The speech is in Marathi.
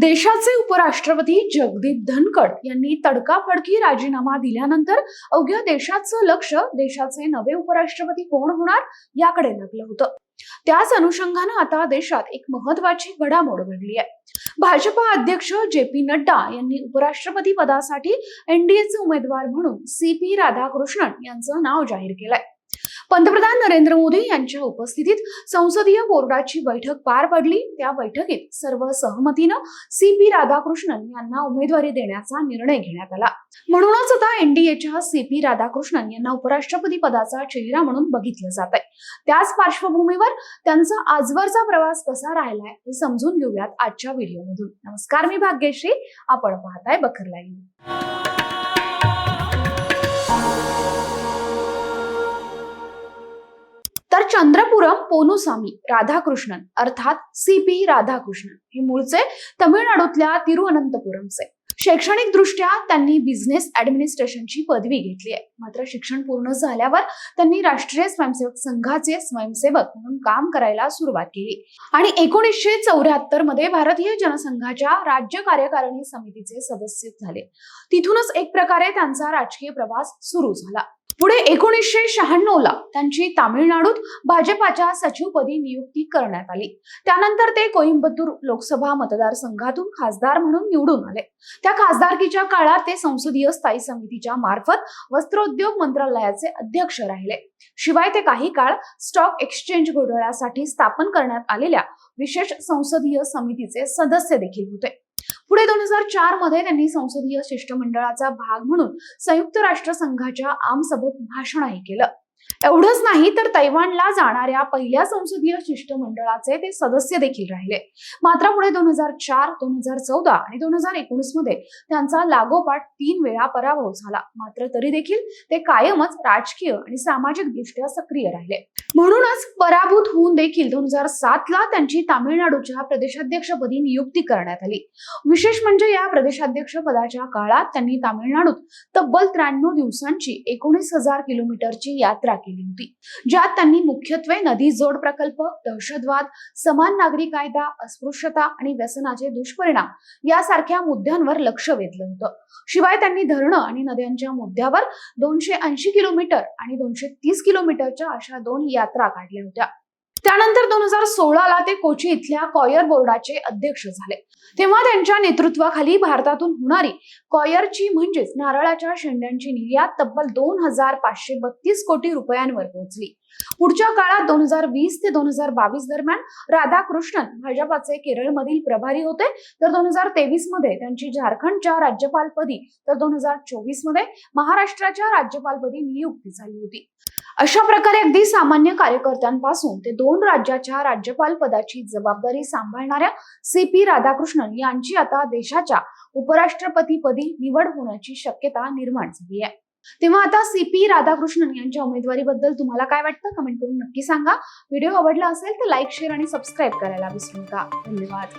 देशाचे उपराष्ट्रपती जगदीप धनकड यांनी तडकाफडकी राजीनामा दिल्यानंतर अवघ्या देशाचं लक्ष देशाचे नवे उपराष्ट्रपती कोण होणार याकडे लागलं होतं. त्याच अनुषंगानं आता देशात एक महत्वाची घडामोड घडली आहे. भाजपा अध्यक्ष जे पी नड्डा यांनी उपराष्ट्रपती पदासाठी एनडीएचे उमेदवार म्हणून सी पी राधाकृष्णन यांचं नाव जाहीर केलंय. पंतप्रधान नरेंद्र मोदी यांच्या उपस्थितीत संसदीय बोर्डाची बैठक पार पडली. त्या बैठकीत सर्व सहमतीनं सी पी राधाकृष्णन यांना उमेदवारी देण्याचा निर्णय घेण्यात आला. म्हणूनच आता एनडीएच्या सी पी राधाकृष्णन यांना उपराष्ट्रपती पदाचा चेहरा म्हणून बघितलं जात आहे त्याच पार्श्वभूमीवर त्यांचा आजवरचा प्रवास कसा राहिलाय हे समजून घेऊयात आजच्या व्हिडिओमधून. नमस्कार मी भाग्यश्री. आपण पाहताय बखर पोनुसामी राधाकृष्णन अर्थात सी पी राधाकृष्णन. हे मूळचे तमिळनाडूतल्या तिरुअनंतपुरमचे. शैक्षणिक दृष्ट्या त्यांनी बिझनेस ऍडमिनिस्ट्रेशनची पदवी घेतली आहे. मात्र शिक्षण पूर्ण झाल्यावर त्यांनी राष्ट्रीय स्वयंसेवक संघाचे स्वयंसेवक म्हणून काम करायला सुरुवात केली. आणि एकोणीसशे चौऱ्याहत्तरमध्ये भारतीय जनसंघाच्या राज्य कार्यकारिणी समितीचे सदस्य झाले. तिथूनच एक प्रकारे त्यांचा राजकीय प्रवास सुरू झाला. पुढे एकोणीसशे शहाण्णव ला त्यांची तामिळनाडूत भाजपाच्या सचिवपदी नियुक्ती करण्यात आली. त्यानंतर ते कोइंबतूर लोकसभा मतदारसंघातून खासदार म्हणून निवडून आले. त्या खासदारकीच्या काळात ते संसदीय स्थायी समितीच्या मार्फत वस्त्रोद्योग मंत्रालयाचे अध्यक्ष राहिले. शिवाय ते काही काळ स्टॉक एक्सचेंज घोटाळ्यासाठी स्थापन करण्यात आलेल्या विशेष संसदीय समितीचे सदस्य देखील होते. पुढे दोन हजार चारमध्ये त्यांनी संसदीय शिष्टमंडळाचा भाग म्हणून संयुक्त राष्ट्र संघाच्या आमसभेत भाषणही केलं. एवढंच नाही तर तैवानला जाणाऱ्या पहिल्या संसदीय शिष्टमंडळाचे ते सदस्य देखील राहिले. मात्र पुढे दोन हजार चार दोन हजार चौदा आणि दोन हजार एकोणीसमध्ये त्यांचा लागोपाठ तीन वेळा पराभव झाला. मात्र तरी देखील ते कायमच राजकीय आणि सामाजिक दृष्ट्या सक्रिय राहिले. म्हणूनच पराभूत होऊन देखील दोन हजार सात ला त्यांची तामिळनाडूच्या प्रदेशाध्यक्षपदी नियुक्ती करण्यात आली. विशेष म्हणजे या प्रदेशाध्यक्ष पदाच्या काळात त्यांनी तामिळनाडूत तब्बल त्र्याण्णव दिवसांची एकोणीस हजार किलोमीटरची यात्रा केली. केली होती. ज्यात त्यांनी मुख्यत्वे नदी जोड प्रकल्प दहशतवाद समान नागरी कायदा अस्पृश्यता आणि व्यसनाचे दुष्परिणाम यासारख्या मुद्द्यांवर लक्ष वेधलं होतं. शिवाय त्यांनी धरणं आणि नद्यांच्या मुद्द्यावर दोनशे ऐंशी किलोमीटर आणि दोनशे तीस किलोमीटरच्या अशा दोन यात्रा काढल्या होत्या. त्यानंतर दोन हजार सोळाला ते कोची इथल्या कॉयर बोर्डाचे अध्यक्ष झाले. तेव्हा त्यांच्या नेतृत्वाखाली भारतातून होणारी कॉयरची म्हणजेच नारळाच्या शेंड्यांची निर्यात तब्बल दोन हजार पाचशे बत्तीस कोटी रुपयांवर पोहोचली. पुढच्या काळात दोन हजार वीस ते दोन हजार बावीस दरम्यान राधाकृष्णन भाजपाचे केरळमधील प्रभारी होते. तर दोन हजार तेवीसमध्ये त्यांची झारखंडच्या राज्यपालपदी तर दोन हजार चोवीसमध्ये महाराष्ट्राच्या राज्यपालपदी नियुक्ती झाली होती. अशा प्रकारे अगदी सामान्य कार्यकर्त्यांपासून ते दोन राज्याच्या राज्यपाल पदाची जबाबदारी सांभाळणाऱ्या सी पी राधाकृष्णन यांची आता देशाच्या उपराष्ट्रपतीपदी निवड होण्याची शक्यता निर्माण झाली आहे. तेव्हा आता सी पी राधाकृष्णन यांच्या उमेदवारीबद्दल तुम्हाला काय वाटतं? कमेंट करून नक्की सांगा. व्हिडिओ आवडला असेल तर लाईक शेअर आणि सबस्क्राईब करायला विसरू नका. धन्यवाद.